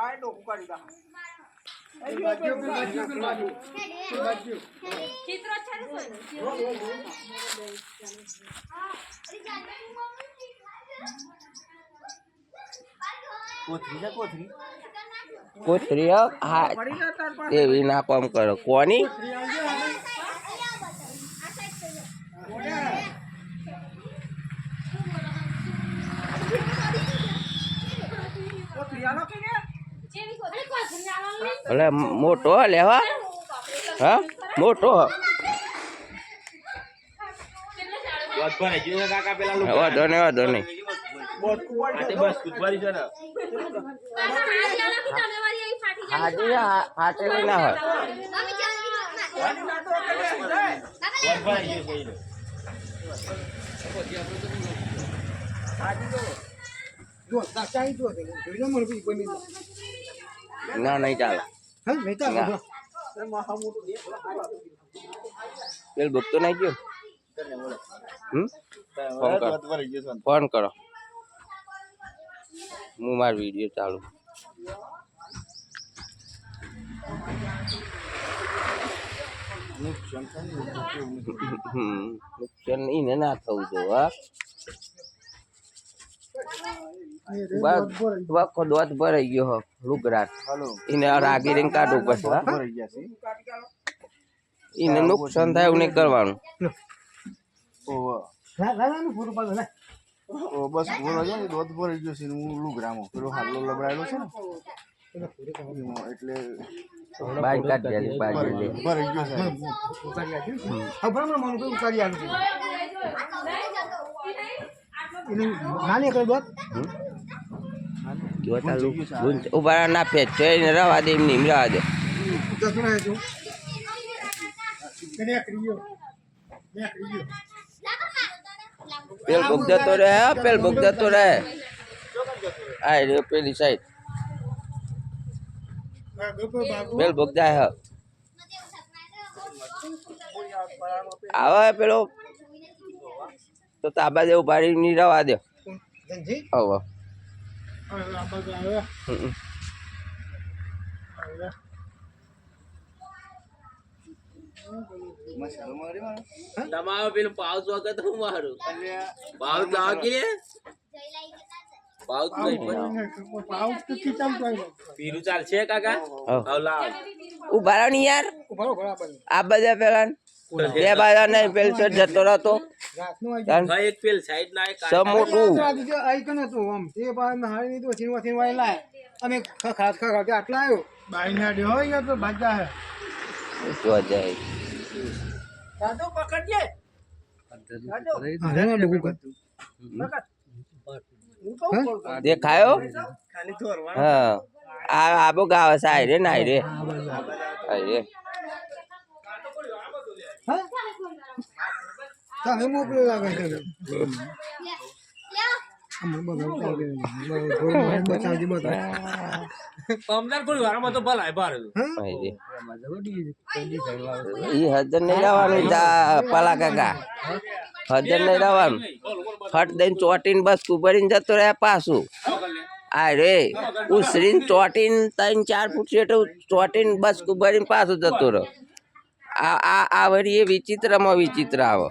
આ ડોકું કાઢી દા. ચિત્રો છે ને કોઈ કોથરી છે કોથરી? કોથરી હો? એવી ના કોમ કરો. કોની? કોથરી એટલે મોટો લેવા હા. મોટો વાંધો નહીં વાંધો નહીં ફાટેલી ના. હોય. જો જો મને કોઈ ના નહીં ચાલે. હા નહીં ના. પેલ બુક તો નહીં ગયો? હમ? ફોન કર. વાત ભરાઈ ગયું છે ફોન કરો. હું મારો વીડિયો ચાલુ. નુકસાન નહીં ને ના થવું જો વખો દોત ભરાઈ ગયો હો લુગરાટ એને રાગી રહીને કાઢવું પડશે હા ભરાઈ ગયા છે એને નુકસાન થાય એવું નહીં કરવાનું બસ બોલો છે ને ભરાઈ ગયો છે હું લુગરામો પેલો હાલો લબડાયેલો છે ને એટલે બાઈક કાઢી ભરાઈ ગયો છે ઉતારી આપ્યું હા બરાબર મને કોઈ ઉતારી આવ્યું એને નાની કરી દોત જો ચાલુ ઊભા ના ફેર એને રવા દે, એમની એમ રવા દે. પેલ બુક જતો રહે પેલ બુક જતો રહે. આ રહ્યો પેલી સાઈડ. પેલ બુક જાય, હ. આવે, પેલો તો તાબા જેવું ભાડી ની રવા દે. હવે તમારો પેલું પાઉચ વખત હું મારું. પાઉચ કે પાઉચ નહીં પાઉસ તો પીરું ચાલશે કાકા? હવ. હવે લાવ. ઊભા રહો ને યાર. આ બધા પેલા બે બાજુ નહીં પેલ છે જતો રહેતો. એક પેલ સાઈડ ના એક સમ મોટું આજે જો આઈ કને તો આમ. તે બાર ના હારી નહીં તો છીનવા છીનવા લાય અમે ખાસ ખા કે આટલા આવ્યો બાઈ ના ડ્યો હોય તો ભાગ્યા હે. જો જાય. દાદો પકડજે અરે ના કર દેખાયો? હા. આ આબો ગાવ સાહેબ રે ના આઈ રે આઈ રે તમે મોકલો લાગે છે ફટ દઈને ચોટીને બસ કુબરીને જતો રહ્યા પાછું. અરે રે ઉસરીને ચોટીને ત્રણ ચાર ફૂટ છે ચોટીને બસ કુબરીને પાછું જતો રહે. આ આ આ વિચિત્રમાં વિચિત્ર આવો.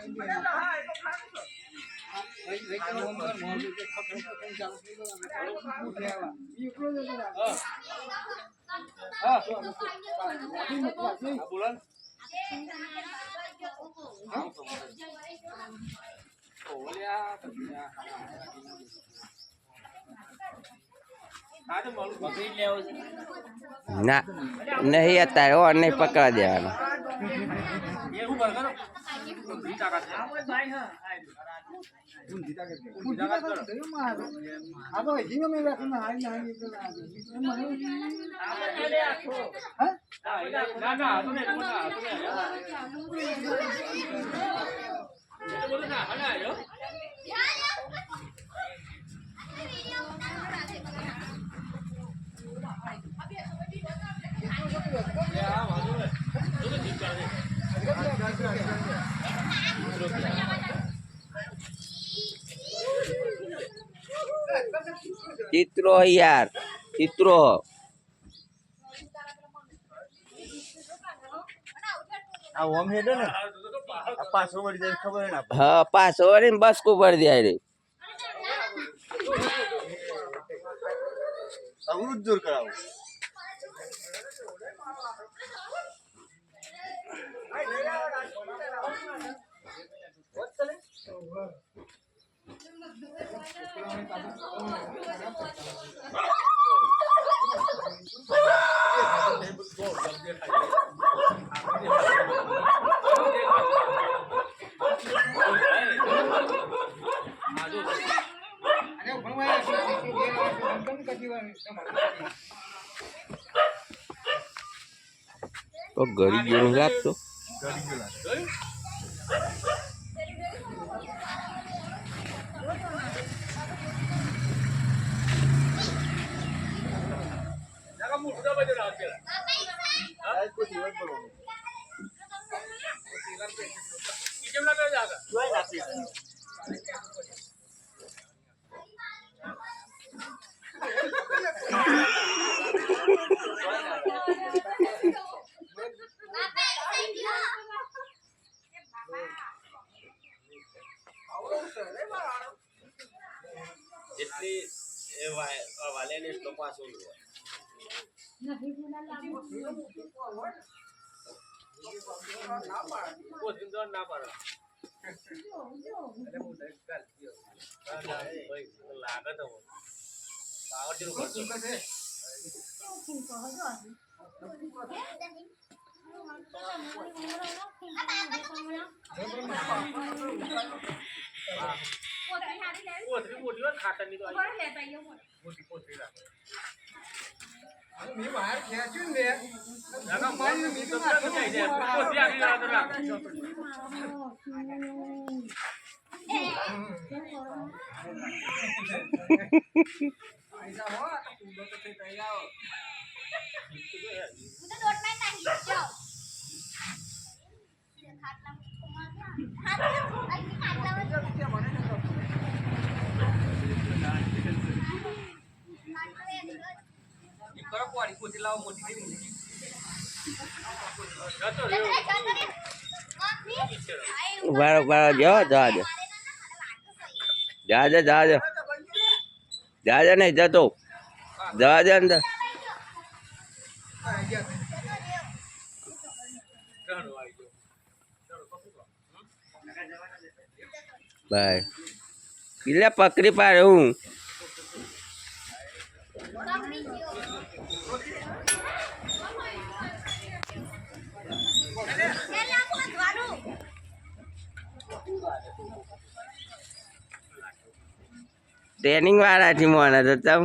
ના નહીં અત્યારે ઓ નહીં પકડા દેવાનું. આ તો જીવ મે રાખીને હારી હારી તો હા ચિત્રો યાર ચિત્રો આ ઓમ હેડે ને આ પાછો વળી ચિત્રો યાર ચિત્રો. હા પાસ ને બસ કુપર જાય રે. અવૃદ્ધ દૂર કરાવું. અને ભણવા કદી વાર તો ગરી ગયું વા- વાલિયાની એટલો પાછો હોય. તો ના પાડે. લાગે તો પાવર જેવું કરતો. કોથળી મોટી હોય, ખાતરની તો આવી. મોટી કોથળી રાખે. મેં બહાર ખેંચ્યું ને ના, મારી તો માથે થઈ જાય. કોથળી આગળ આગળ રાખે. પૈસા હો તો કૂદો તો થઈ તઈ આવો જતો રહ્યો. ઊભા ઊભા જો જા દે જવા દે જા નહીં જતો જવા અંદર બાય. એટલે પકડી પાડે હું. ટ્રેનિંગ વાળા છે મને તો તમ.